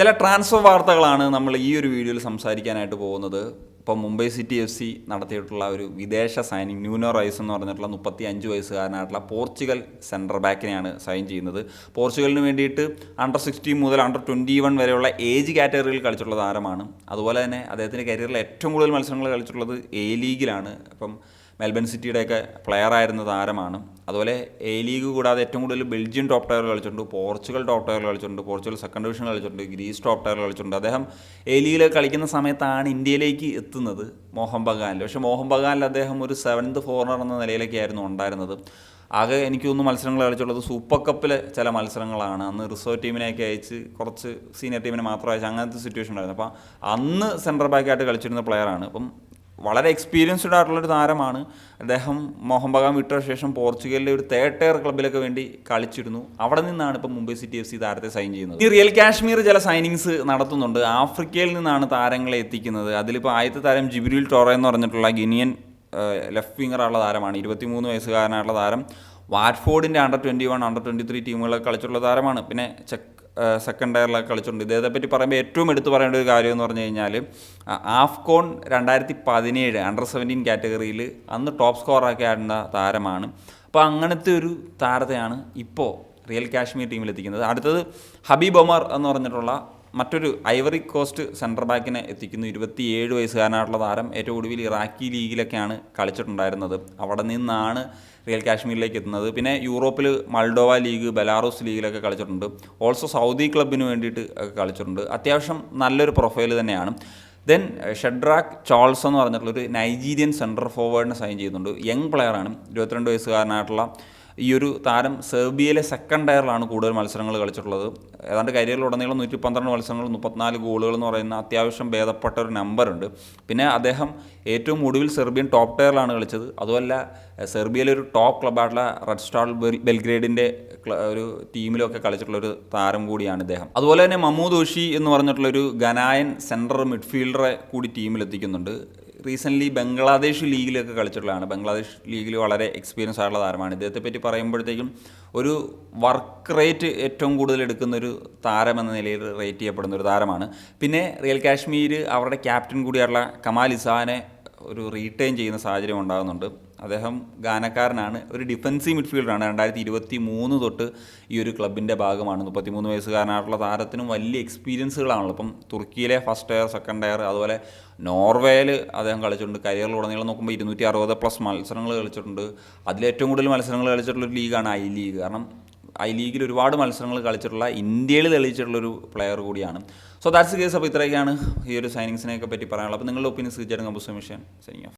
ചില ട്രാൻസ്ഫർ വാർത്തകളാണ് നമ്മൾ ഈ ഒരു വീഡിയോയിൽ സംസാരിക്കാനായിട്ട് പോകുന്നത്. ഇപ്പം മുംബൈ സിറ്റി എഫ് സി നടത്തിയിട്ടുള്ള ഒരു വിദേശ സൈനിങ് ന്യൂനോ റൈസ് എന്ന് പറഞ്ഞിട്ടുള്ള മുപ്പത്തി അഞ്ച് വയസ്സുകാരനായിട്ടുള്ള പോർച്ചുഗൽ സെൻട്രൽ ബാക്കിനെയാണ് സൈൻ ചെയ്യുന്നത്. പോർച്ചുഗലിന് വേണ്ടിയിട്ട് അണ്ടർ സിക്സ്റ്റീൻ മുതൽ അണ്ടർ ട്വന്റി വൺ വരെയുള്ള ഏജ് കാറ്റഗറിയിൽ കളിച്ചിട്ടുള്ള താരമാണ്. അതുപോലെ തന്നെ അദ്ദേഹത്തിന്റെ കരിയറിൽ ഏറ്റവും കൂടുതൽ മത്സരങ്ങൾ കളിച്ചിട്ടുള്ളത് എ ലീഗിലാണ് അപ്പം മെൽബൺ സിറ്റിയുടെയൊക്കെ പ്ലെയർ ആയിരുന്ന താരമാണ്. അതുപോലെ എ ലീഗ് കൂടാതെ ഏറ്റവും കൂടുതൽ ബെൽജിയം ടോപ്പ് ടയർ കളിച്ചിട്ടുണ്ട്. പോർച്ചുഗൽ ടോപ്പ് ടയർ കളിച്ചിട്ടുണ്ട്. പോർച്ചുഗൽ സെക്കൻഡ് ഡിവിഷൻ കളിച്ചിട്ടുണ്ട്. ഗ്രീസ് ടോപ്പ് ടയർ കളിച്ചിട്ടുണ്ട്. അദ്ദേഹം എ ലീഗിൽ കളിക്കുന്ന സമയത്താണ് ഇന്ത്യയിലേക്ക് എത്തുന്നത് മോഹൻ ബഗാനിൽ. പക്ഷേ മോഹൻ ബഗാനിൽ അദ്ദേഹം ഒരു സെവൻത് ഫോർണർ എന്ന നിലയിലേക്കായിരുന്നു ഉണ്ടായിരുന്നത്. ആകെ എനിക്ക് തോന്നുന്നു മത്സരങ്ങൾ കളിച്ചുള്ളത് സൂപ്പർ കപ്പിലെ ചില മത്സരങ്ങളാണ്. അന്ന് റിസർവ് ടീമിനെയൊക്കെ അയച്ച് കുറച്ച് സീനിയർ ടീമിനെ മാത്രം അയച്ച് അങ്ങനത്തെ സിറ്റുവേഷൻ ഉണ്ടായിരുന്നു അപ്പോൾ അന്ന് സെൻട്രൽ ബാക്കായിട്ട് കളിച്ചിരുന്ന പ്ലെയറാണ് അപ്പം വളരെ എക്സ്പീരിയൻസ്ഡ് ആയിട്ടുള്ളൊരു താരമാണ്. അദ്ദേഹം മോഹൻ ബഗാൻ വിട്ട ശേഷം പോർച്ചുഗലിലെ ഒരു തേർഡ് ടയർ ക്ലബിലൊക്കെ വേണ്ടി കളിച്ചിരുന്നു. അവിടെ നിന്നാണ് ഇപ്പോൾ മുംബൈ സിറ്റി എഫ് സി താരത്തെ സൈൻ ചെയ്യുന്നത്. ഈ റിയൽ കാശ്മീർ ചില സൈനിങ്സ് നടത്തുന്നുണ്ട്. ആഫ്രിക്കയിൽ നിന്നാണ് താരങ്ങളെ എത്തിക്കുന്നത്. അതിലിപ്പോൾ ആദ്യത്തെ താരം ജിബ്രിൽ ടോറ എന്ന് പറഞ്ഞിട്ടുള്ള ഗിനിയൻ ലെഫ്റ്റ് വിങ്ങറുള്ള താരമാണ്. ഇരുപത്തിമൂന്ന് വയസ്സുകാരനായിട്ടുള്ള താരം വാറ്റ്ഫോർഡിന്റെ under twenty one under twenty three ടീമുകളൊക്കെ കളിച്ചിട്ടുള്ള താരമാണ്. പിന്നെ ചെക്ക് സെക്കൻഡ് ടയറിലൊക്കെ കളിച്ചിട്ടുണ്ട് ഇദ്ദേഹത്തെ പറ്റി പറയുമ്പോൾ ഏറ്റവും എടുത്തു പറയേണ്ട ഒരു കാര്യം എന്ന് പറഞ്ഞു കഴിഞ്ഞാൽ ആഫ്കോൺ രണ്ടായിരത്തി പതിനേഴ് അണ്ടർ സെവന്റീൻ കാറ്റഗറിയിൽ അന്ന് ടോപ്പ് സ്കോറൊക്കെ ആയിരുന്ന താരമാണ്. അപ്പോൾ അങ്ങനത്തെ ഒരു താരത്തെയാണ് ഇപ്പോൾ റിയൽ കാശ്മീർ ടീമിലെത്തിക്കുന്നത് അടുത്തത് ഹബീബ് ഒമർ എന്ന് പറഞ്ഞിട്ടുള്ള മറ്റൊരു ഐവറി കോസ്റ്റ് സെന്റർ ബാക്കിനെ എത്തിക്കുന്നു. ഇരുപത്തിയേഴ് വയസ്സുകാരനായിട്ടുള്ള താരം ഏറ്റവും ഒടുവിൽ ഇറാഖി ലീഗിലൊക്കെയാണ് കളിച്ചിട്ടുണ്ടായിരുന്നത്. അവിടെ നിന്നാണ് റിയൽ കാശ്മീരിലേക്ക് എത്തുന്നത്. പിന്നെ യൂറോപ്പിൽ മൾഡോവ ലീഗ് ബെലാറൂസ് ലീഗിലൊക്കെ കളിച്ചിട്ടുണ്ട്. ഓൾസോ സൗദി ക്ലബിന് വേണ്ടിയിട്ട് കളിച്ചിട്ടുണ്ട്. അത്യാവശ്യം നല്ലൊരു പ്രൊഫൈൽ തന്നെയാണ്. ദെൻ ഷെഡ്രാക്ക് ചോൾസ് എന്ന് പറഞ്ഞിട്ടുള്ളൊരു നൈജീരിയൻ സെന്റർ ഫോർവേഡിനെ സൈൻ ചെയ്യുന്നുണ്ട്. യങ് പ്ലെയറാണ് ഇരുപത്തിരണ്ട് വയസ്സുകാരനായിട്ടുള്ള ഈ ഒരു താരം സെർബിയയിലെ സെക്കൻഡ് ടയറിലാണ് കൂടുതൽ മത്സരങ്ങൾ കളിച്ചിട്ടുള്ളത്. ഏതാണ്ട് കരിയറിലുടനീളം നൂറ്റി പന്ത്രണ്ട് മത്സരങ്ങൾ മുപ്പത്തിനാല് ഗോളുകൾ എന്ന് പറയുന്ന അത്യാവശ്യം ഭേദപ്പെട്ട ഒരു നമ്പറുണ്ട് പിന്നെ അദ്ദേഹം ഏറ്റവും ഒടുവിൽ സെർബിയൻ ടോപ്പ് ടയറിലാണ് കളിച്ചത്. അതുമല്ല സെർബിയയിലെ ഒരു ടോപ്പ് ക്ലബ്ബായിട്ടുള്ള റെഡ് സ്റ്റാർ ബെൽഗ്രേഡിന്റെ ഒരു ടീമിലൊക്കെ കളിച്ചിട്ടുള്ള ഒരു താരം കൂടിയാണ് ഇദ്ദേഹം. അതുപോലെ തന്നെ മമ്മൂദ് ഓഷി എന്ന് പറഞ്ഞിട്ടുള്ള ഒരു ഗനായൻ സെൻട്രൽ മിഡ്ഫീൽഡറെ കൂടി ടീമിലെത്തിക്കുന്നുണ്ട് റീസെന്റ്ലി ബംഗ്ലാദേശ് ലീഗിലൊക്കെ കളിച്ചിട്ടുള്ളതാണ്. ബംഗ്ലാദേശ് ലീഗിൽ വളരെ എക്സ്പീരിയൻസ് ആയിട്ടുള്ള താരമാണ്. ഇദ്ദേഹത്തെ പറ്റി പറയുമ്പോഴത്തേക്കും ഒരു വർക്ക് റേറ്റ് ഏറ്റവും കൂടുതൽ എടുക്കുന്ന ഒരു താരം എന്ന നിലയിൽ റേറ്റ് ചെയ്യപ്പെടുന്ന ഒരു താരമാണ്. പിന്നെ റിയൽ കാശ്മീർ അവരുടെ ക്യാപ്റ്റൻ കൂടിയായിട്ടുള്ള കമാൽ ഇസാനെ ഒരു റീറ്റെയിൻ ചെയ്യുന്ന സാഹചര്യം ഉണ്ടാകുന്നുണ്ട്. അദ്ദേഹം ഗാനക്കാരനാണ് ഒരു ഡിഫൻസീവ് മിഡ്ഫീൽഡറാണ് രണ്ടായിരത്തി ഇരുപത്തി മൂന്ന് തൊട്ട് ഈ ഒരു ക്ലബിന്റെ ഭാഗമാണ്. മുപ്പത്തിമൂന്ന് വയസ്സുകാരനായിട്ടുള്ള താരത്തിനും വലിയ എക്സ്പീരിയൻസുകളാണല്ലോ അപ്പം തുർക്കിയിലെ ഫസ്റ്റ് ടയർ സെക്കൻഡ് എയർ അതുപോലെ നോർവേയിൽ അദ്ദേഹം കളിച്ചിട്ടുണ്ട്. കരിയറിലുടനീളം നോക്കുമ്പോൾ ഇരുന്നൂറ്റി അറുപത് പ്ലസ് മത്സരങ്ങൾ കളിച്ചിട്ടുണ്ട്. അതിലേറ്റവും കൂടുതൽ മത്സരങ്ങൾ കളിച്ചിട്ടുള്ള ഒരു ലീഗാണ് ഐ ലീഗ് കാരണം ഐ ലീഗിൽ ഒരുപാട് മത്സരങ്ങൾ കളിച്ചിട്ടുള്ള ഇന്ത്യയിൽ തെളിയിച്ചിട്ടുള്ളൊരു പ്ലെയർ കൂടിയാണ്. സോ ദാറ്റ്സ് കേസ് അപ്പോൾ ഇത്രയൊക്കെയാണ് ഈ ഒരു സൈനിങ്സിനെയൊക്കെ പറ്റി പറയാനുള്ളത്. അപ്പോൾ നിങ്ങളുടെ ഒപ്പീനിയൻസ് തീർച്ചയായിട്ടും കമ്പോസ് മിഷൻ സൈനിങ് ഓഫ്